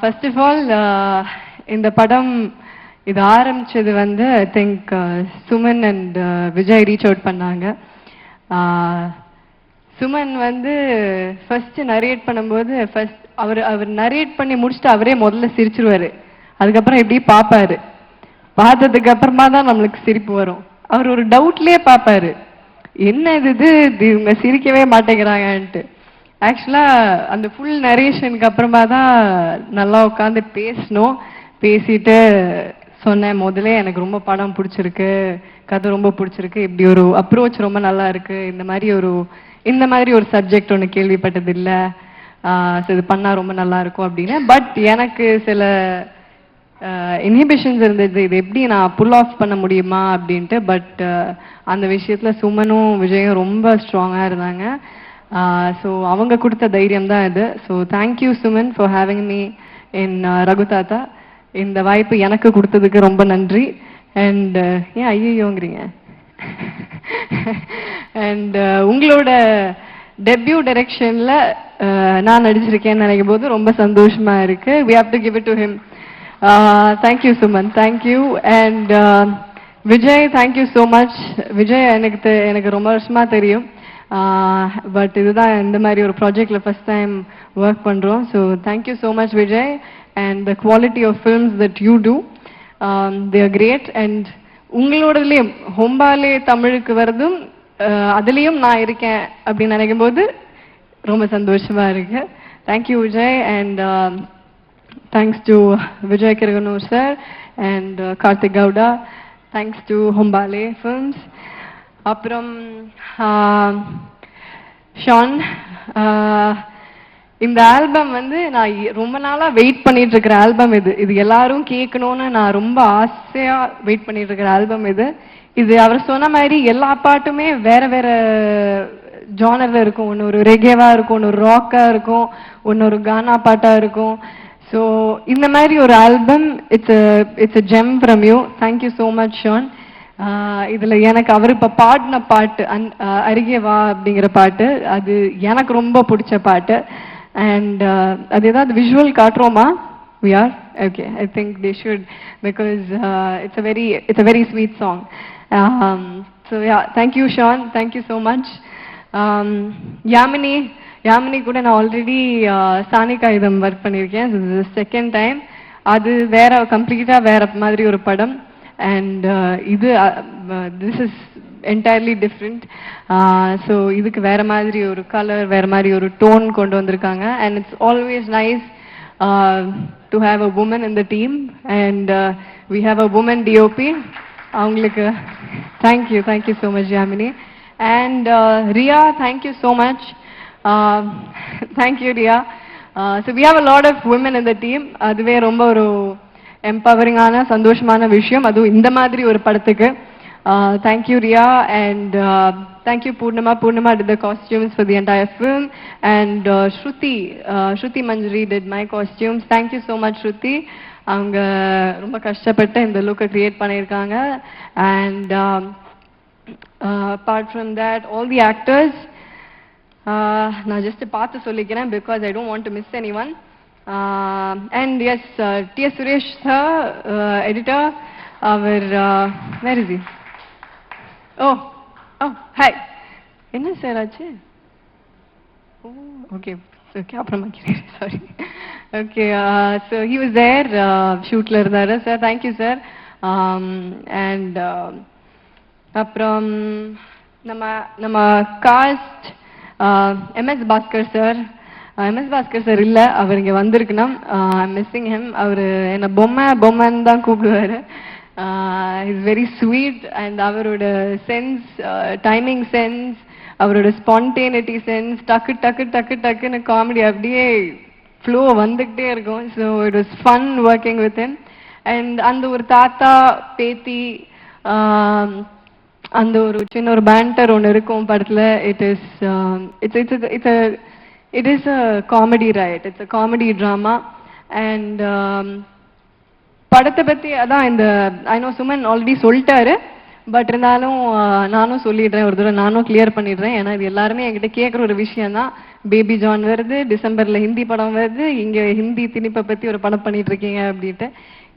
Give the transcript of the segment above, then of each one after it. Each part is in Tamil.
ஃபர்ஸ்ட் ஆஃப் ஆல் இந்த படம் இது ஆரம்பிச்சது வந்து I think Suman and Vijay reach out பண்ணாங்க. Uh, சுமன் வந்து ஃபர்ஸ்ட் நரேட் பண்ணும்போது ஃபர்ஸ்ட் அவர் அவர் நரேட் பண்ணி முடிச்சுட்டு அவரே முதல்ல சிரிச்சிருவாரு. அதுக்கப்புறம் எப்படி பார்ப்பாரு பார்த்ததுக்கு அப்புறமா தான் நம்மளுக்கு சிரிப்பு வரும். அவர் ஒரு டவுட்லயே பார்ப்பாரு என்ன இது இது? இவங்க சிரிக்கவே மாட்டேங்கிறாங்கன்ட்டு. ஆக்சுவலா அந்த ஃபுல் நரேஷனுக்கு அப்புறமா தான் நல்லா உட்காந்து பேசணும். பேசிட்டு சொன்னேன் முதல்ல எனக்கு ரொம்ப படம் பிடிச்சிருக்கு கதை ரொம்ப பிடிச்சிருக்கு இப்படி ஒரு அப்ரோச் ரொம்ப நல்லா இருக்கு. இந்த மாதிரி ஒரு இந்த மாதிரி ஒரு சப்ஜெக்ட் ஒன்று கேள்விப்பட்டது இல்லை. இது பண்ணா ரொம்ப நல்லா இருக்கும் அப்படின்னு. பட் எனக்கு சில இன்ஹிபிஷன்ஸ் இருந்தது. இது எப்படி நான் புல் ஆஃப் பண்ண முடியுமா அப்படின்ட்டு. பட் அந்த விஷயத்துல சுமனும் விஜயும் ரொம்ப ஸ்ட்ராங்காக இருந்தாங்க. ஸோ அவங்க கொடுத்த தைரியம் தான் இது so thank you Suman for having me in Raghu Thatha இந்த வாய்ப்பு எனக்கு கொடுத்ததுக்கு ரொம்ப நன்றி அண்ட் ஏன் ஐயோங்கிறீங்க அண்ட் உங்களோட டெபியூ டைரக்ஷனில் நான் நடிச்சிருக்கேன்னு நினைக்கும் போது ரொம்ப சந்தோஷமாக இருக்கு we have to give it to him thank you Suman thank you and Vijay thank you so much Vijay எனக்கு தெ- எனக்கு ரொம்ப வருஷமாக தெரியும் பட் இதுதான் இந்த மாதிரி ஒரு ப்ராஜெக்ட்ல ஃபர்ஸ்ட் டைம் ஒர்க் பண்றோம். So thank you so much Vijay and the quality of films that you do they are great and உங்களோடதுலயும் Hombale தமிழுக்கு வரதும் அதுலேயும் அதுலயும் நான் இருக்கேன் அப்படின்னு நினைக்கும் போது ரொம்ப சந்தோஷமா இருக்கு. Thank you Vijay and thanks to Vijay Kiragandur sir and Karthik Gowda thanks to Hombale films அப்புறம் ஷான் இந்த ஆல்பம் வந்து நான் ரொம்ப நாளாக வெயிட் பண்ணிட்டு இருக்கிற ஆல்பம் இது. இது எல்லாரும் கேட்கணும்னு நான் ரொம்ப ஆசையாக வெயிட் பண்ணிட்டு இருக்கிற ஆல்பம் இது. இது அவர் சொன்ன மாதிரி எல்லா பாட்டுமே வேற வேற ஜானரில் இருக்கும். ஒன்று ஒரு ரெகேவா இருக்கும் ஒன்று ஒரு ராக்காக இருக்கும் ஒன்று ஒரு கானா பாட்டாக இருக்கும். ஸோ இந்த மாதிரி ஒரு album it's it's a gem from you thank you so much Sean. இதுல எனக்கு அவர் இப்ப பாடின பாட்டு அன்- அருகே வா அப்படிங்கிற பாட்டு அது எனக்கு ரொம்ப பிடிச்ச பாட்டு. அண்ட் அது ஏதாவது விஷுவல் காட்டுறோமா? We are? Okay i think they should because uh, it's a very it's a very sweet song. Um, so yeah thank you sean. Thank you so much. Um, Yamini Yamini கூட நான் ஆல்ரெடி சாணிகாயுதம் ஒர்க் பண்ணியிருக்கேன். செகண்ட் டைம் அது வேற கம்ப்ளீட்டா வேற மாதிரி ஒரு படம். அண்ட் இது this is entirely different so இதுக்கு வேற மாதிரி ஒரு கலர் வேற மாதிரி ஒரு டோன் கொண்டு வந்திருக்காங்க. And it's always nice to have a woman in the team and we have a woman DOP அவங்களுக்கு thank you thank you so much Jamini and Riya thank you so much thank you Riya so we have a lot of woman in the team அதுவே ரொம்ப ஒரு எம்பவரிங்கான சந்தோஷமான விஷயம். அதுவும் இந்த மாதிரி ஒரு படத்துக்கு. Thank you Riya. And thank you Poornima. Poornima did the costumes for the entire film and Shruti Shruti Manjari did my costumes thank you so much Shruti. அவங்க ரொம்ப கஷ்டப்பட்டு இந்த லுக்கை கிரியேட் பண்ணியிருக்காங்க. And apart from that all the actors நான் ஜஸ்ட் பார்த்து சொல்லிக்கிறேன் because I don't want to miss any one and S D S Suresh sir editor our where is oh oh hi என்ன சார் ஆச்சு? ஓ ஓகே ஓகே அப்புறமா கேட்குறேன் sorry okay so he was there ஷூட்டில் இருந்தார். Sir thank you sir and அப்புறம் நம்ம நம்ம cast MS Bhaskar sir MS Bhaskar sir இல்லை அவர் இங்கே வந்திருக்குன்னா மிஸ்ஸிங் ஹெம் அவர் என்னை பொம்மை பொம்மைன்னு தான் கூப்பிடுவாரு. இஸ் வெரி ஸ்வீட் அண்ட் அவரோட சென்ஸ் டைமிங் சென்ஸ் அவரோட ஸ்பான்டேனிட்டி சென்ஸ் டக்கு டக்கு டக்கு டக்குன்னு காமெடி அப்படியே ஃப்ளோ வந்துக்கிட்டே இருக்கும். So it was fun working with him and அந்த ஒரு தாத்தா பேத்தி அந்த ஒரு சின்ன ஒரு பேண்டர் ஒன்று இருக்கும் படத்தில். It is it's it's it's it is a comedy right it's a comedy drama and படத்தை பற்றி அதான் இந்த ஐ நோ சுமன் ஆல்ரெடி சொல்லிட்டாரு. பட் இருந்தாலும் நானும் சொல்லிடுறேன் ஒரு தடவை. நானும் கிளியர் பண்ணிடுறேன். ஏன்னா இது எல்லாருமே என்கிட்ட கேட்குற ஒரு விஷயம் தான். பேபி ஜான் வருது டிசம்பர்ல ஹிந்தி படம் வருது. இங்கே ஹிந்தி திணிப்பை பத்தி ஒரு படம் பண்ணிட்டு இருக்கீங்க அப்படின்ட்டு.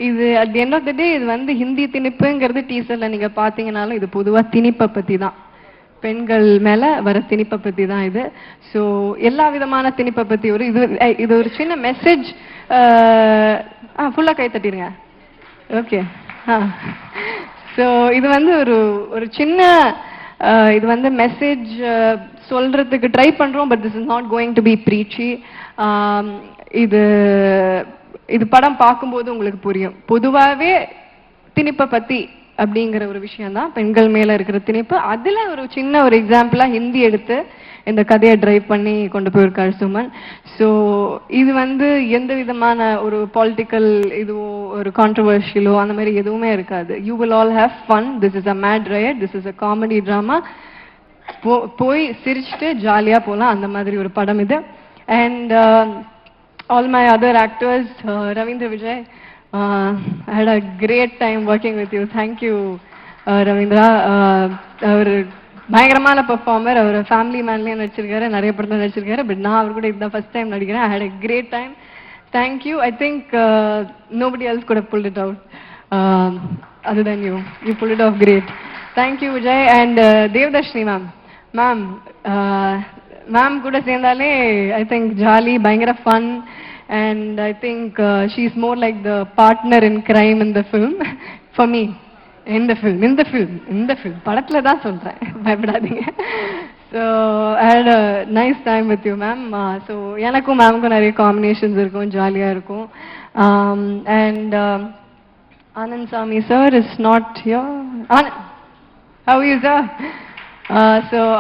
இது at end of the day இது வந்து ஹிந்தி திணிப்புங்கிறது டீசர்ல நீங்க பாத்தீங்கன்னாலும் இது பொதுவா திணிப்பை பத்தி தான். பெண்கள் மேல வர திணிப்பை பத்தி தான் இது. ஸோ எல்லா விதமான திணிப்பை பத்தி ஒரு இது இது ஒரு சின்ன மெசேஜ் ஆ ஃபுல்லா கை தட்டிடுங்க ஓகே ஆ. ஸோ இது வந்து ஒரு ஒரு சின்ன இது வந்து மெசேஜ் சொல்றதுக்கு ட்ரை பண்றோம் but this is not going to be preachy இது இது படம் பார்க்கும்போது உங்களுக்கு புரியும். பொதுவாகவே திணிப்பை பத்தி அப்படிங்கிற ஒரு விஷயம் தான் பெண்கள் மேல இருக்கிற திணிப்பு. அதுல ஒரு சின்ன ஒரு எக்ஸாம்பிளா ஹிந்தி எடுத்து இந்த கதையை டிரைவ் பண்ணி கொண்டு போயிருக்காரு சுமன். ஸோ இது வந்து எந்த விதமான ஒரு பாலிட்டிக்கல் இதுவோ ஒரு கான்ட்ரவர்ஷியலோ அந்த மாதிரி எதுவுமே இருக்காது. You will all have fun this is a mad riot this is a comedy drama போ போய் சிரிச்சுட்டு ஜாலியாக போகலாம் அந்த மாதிரி ஒரு படம் இது. And all my other actors Ravindra Vijay I had a great time working with you thank you Ravindra அவர் பயங்கரமான பெர்ஃபார்மர் அவர் ஃபேமிலி மேன்லேயும் நடிச்சிருக்காரு? நிறைய படத்தில் நடிச்சிருக்காரு. பட் நான் அவர் கூட இதுதான் ஃபர்ஸ்ட் டைம் நடிக்கிறேன். I had a great time thank you I think nobody else கூட புல் இட் அவுட் அது then you you pull it off great thank you Vijay and Devadarshini ma'am ma'am ma'am கூட சேர்ந்தாலே ஐ திங்க் ஜாலி பயங்கர fun and I think she is more like the partner in crime in the film for me இந்த ஃபில்ம் இந்த ஃபில்ம் இந்த ஃபில்ம் படத்துல தான் சொல்றேன். பயப்படாதீங்க. So had a nice time with you ma'am so எனக்கும் மேமுக்கும் நிறைய காம்பினேஷன்ஸ் இருக்கும் ஜாலியாக இருக்கும். And Anand Sami sir is not yo Anand how are you sir?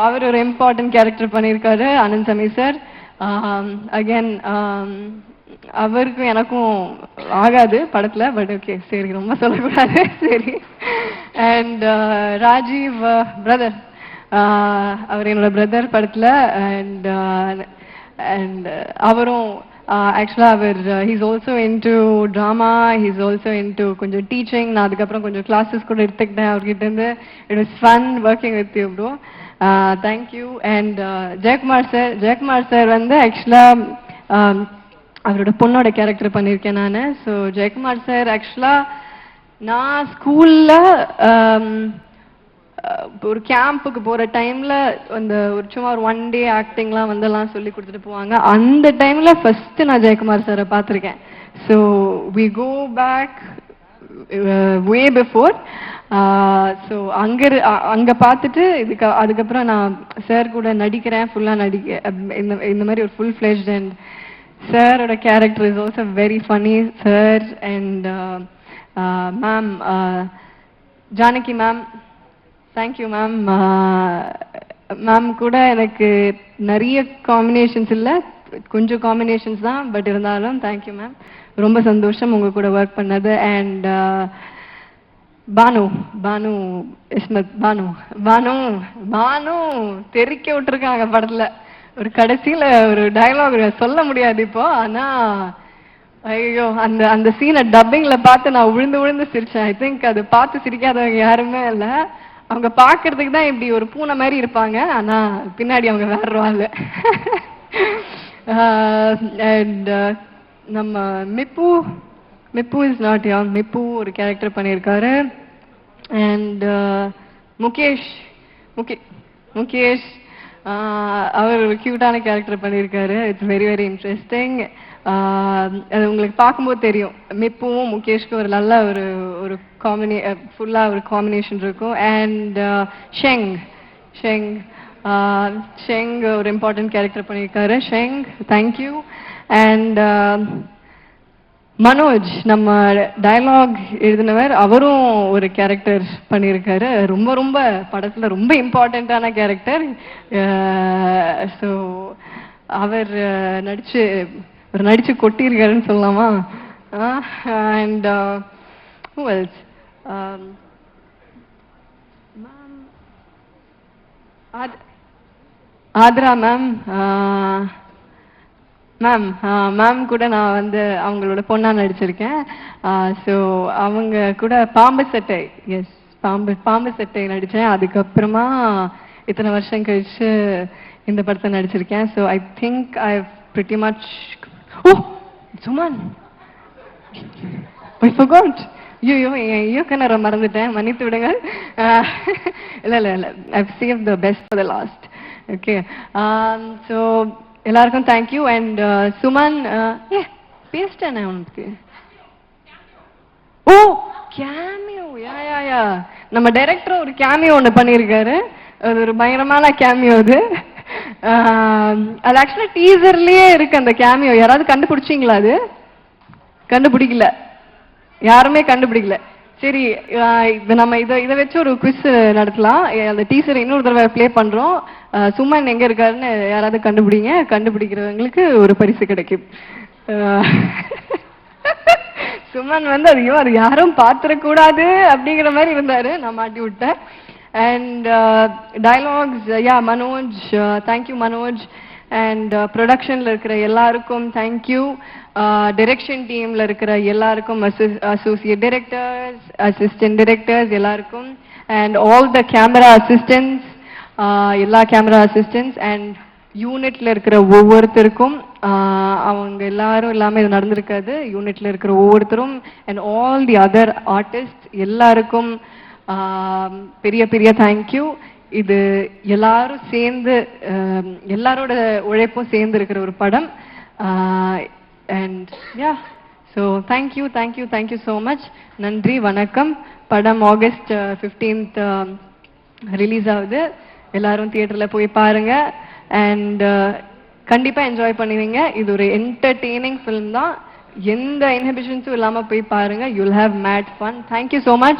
அவர் ஒரு இம்பார்ட்டன்ட் கேரக்டர் பண்ணியிருக்காரு ஆனந்த் சாமி சார் அகேன் அவருக்கும் எனக்கும் ஆகாது படத்துல பட் ஓகே சரி ரொம்ப சொல்லக்கூடாது. சரி. அண்ட் ராஜீவ் பிரதர் அவர் என்னோட பிரதர் படத்துல அண்ட் அண்ட் uh, uh, அவரும் uh, ஆக்சுவலாக அவர் he's also into drama he's also into கொஞ்சம் டீச்சிங் நான் அதுக்கப்புறம் கொஞ்சம் கிளாஸஸ் கூட எடுத்துக்கிட்டேன் அவர்கிட்ட இருந்து. It is fun working with you bro thank you and Jayakumar sir Jayakumar sir வந்து ஆக்சுவலாக um, அவரோட பொண்ணோட கேரக்டர் பண்ணியிருக்கேன் நான். ஸோ ஜெயக்குமார் சார் ஆக்சுவலாக நான் ஸ்கூலில் ஒரு கேம்புக்கு போகிற டைமில் அந்த ஒரு சும்மா ஒரு ஒன் டே ஆக்டிங்லாம் வந்தெல்லாம் சொல்லி கொடுத்துட்டு போவாங்க. அந்த டைமில் ஃபஸ்ட்டு நான் ஜெயக்குமார் சாரை பார்த்துருக்கேன். So we go back way before so அங்கே இரு- பார்த்துட்டு இதுக்கு அதுக்கப்புறம் நான் சார் கூட நடிக்கிறேன். ஃபுல்லாக நடிக்க இந்த இந்த மாதிரி ஒரு ஃபுல் ஃபிளெஜ்ட் அண்ட் சாரோட character is also very funny sir and ma'am Janaki ma'am thank you ma'am ma'am கூட எனக்கு நிறைய காம்பினேஷன்ஸ் இல்லை. கொஞ்சம் காம்பினேஷன்ஸ் தான் பட் இருந்தாலும் தேங்க்யூ மேம் ரொம்ப சந்தோஷம் உங்க கூட ஒர்க் பண்ணது. அண்ட் uh, பானு பானு இஸ்மத் பானு பானு பானு தெறிக்க விட்டுருக்காங்க படத்துல. ஒரு கடைசியில ஒரு டயலாக் சொல்ல முடியாது இப்போ ஆனா ஐயோ அந்த அந்த சீனை டப்பிங்ல பார்த்து நான் விழுந்து விழுந்து சிரிச்சேன். ஐ திங்க் அது பார்த்து சிரிக்காதவங்க யாருமே இல்ல. அவங்க பாக்குறதுக்கு தான் இப்படி ஒரு பூனை மாதிரி இருப்பாங்க. ஆனா பின்னாடி அவங்க வேற ஆளு. அண்ட் uh, நம்ம Mippu Mippu is not young Mippu ஒரு கேரக்டர் பண்ணியிருக்காரு. அண்ட் uh, முகேஷ் முகே முகேஷ் அவர் ஒரு க்யூட்டான கேரக்டர் பண்ணியிருக்காரு. இட்ஸ் வெரி வெரி இன்ட்ரெஸ்டிங் அது உங்களுக்கு பார்க்கும்போது தெரியும். மிப்புவும் முகேஷ்க்கு ஒரு நல்ல ஒரு ஒரு காம்பினே ஃபுல்லாக ஒரு காம்பினேஷன் இருக்கும். அண்ட் ஷெங் ஷெங் ஷெங் ஒரு இம்பார்ட்டன்ட் கேரக்டர் பண்ணியிருக்காரு. Sheng thank you and Manoj நம்ம டயலாக் எழுதினவர் அவரும் ஒரு கேரக்டர் பண்ணியிருக்காரு. ரொம்ப ரொம்ப படத்துல ரொம்ப இம்பார்ட்டண்ட்டான கேரக்டர் ஸோ அவர் நடிச்சு ஒரு நடிச்சு கொட்டியிருக்காருன்னு சொல்லலாமா? And uh, who else? Um, Aathra ma'am ma'am ma'am கூட நான் வந்து அவங்களோட பொண்ணா நடிச்சிருக்கேன். ஸோ அவங்க கூட பாம்பு சட்டை. எஸ் பாம்பு பாம்பு சட்டை நடித்தேன் அதுக்கப்புறமா இத்தனை வருஷம் கழிச்சு இந்த படத்தை நடிச்சிருக்கேன். So I think I pretty much oh Suman I forgot. ஐயோ என் இயக்குனரை மறந்துட்டேன். மன்னித்து விடுங்கள். இல்லை இல்லை இல்லை. I save the best for the last okay so எல்லாருக்கும் தேங்க்யூ அண்ட் சுமன் ஏ பேசிட்டேனே உனக்கு? ஓ கேமியோ யா யா யா நம்ம டைரக்டர் ஒரு கேமியோ ஒன்று பண்ணியிருக்காரு. அது ஒரு பயங்கரமான கேமியோ அது. Um, அது ஆக்சுவலாக டீசர்லயே இருக்கு அந்த கேமியோ யாராவது கண்டுபிடிச்சிங்களா அது? கண்டுபிடிக்கல. யாருமே கண்டுபிடிக்கல. சரி இது நம்ம இதை இதை வச்சு ஒரு குவிஸ் நடத்தலாம். அந்த டீசர் இன்னொரு தடவை ப்ளே பண்ணுறோம் சுமன் எங்கே இருக்காருன்னு யாராவது கண்டுபிடிங்க. கண்டுபிடிக்கிறவங்களுக்கு ஒரு பரிசு கிடைக்கும். சுமன் வந்து ஐயோ அது யாரும் பார்த்துடக்கூடாது அப்படிங்கிற மாதிரி இருந்தார். நான் மாட்டி விட்டேன். And dialogues yeah Manoj thank you Manoj and ப்ரொடக்ஷனில் uh, இருக்கிற எல்லாருக்கும் தேங்க்யூ டிரெக்ஷன் டீமில் இருக்கிற எல்லாருக்கும் அசோசியேட் டிரெக்டர்ஸ் அசிஸ்டன்ட் டிரெக்டர்ஸ் எல்லாருக்கும். And all the camera assistants எல்லா கேமரா அசிஸ்டன்ஸ் அண்ட் யூனிட்ல இருக்கிற ஒவ்வொருத்தருக்கும் uh, அவங்க எல்லாரும் எல்லாமே இது நடந்திருக்காது. யூனிட்ல இருக்கிற ஒவ்வொருத்தரும் and all the other artist எல்லாருக்கும் um, பெரிய பெரிய தேங்க்யூ இது எல்லாரும் சேர்ந்து எல்லாரோட உழைப்பும் சேர்ந்து இருக்கிற ஒரு படம். And yeah so thank you thank you thank you so much நன்றி வணக்கம். படம் ஆகஸ்ட் ஃபிஃப்டீன்த் ரிலீஸ் ஆகுது. எல்லாரும் தியேட்டரில் போய் பாருங்க. அண்ட் கண்டிப்பாக என்ஜாய் பண்ணுவீங்க. இது ஒரு என்டர்டெய்னிங் ஃபிலிம் தான். எந்த இன்ஹிபிஷன்ஸும் இல்லாமல் போய் பாருங்க. You'll have mad fun thank you so much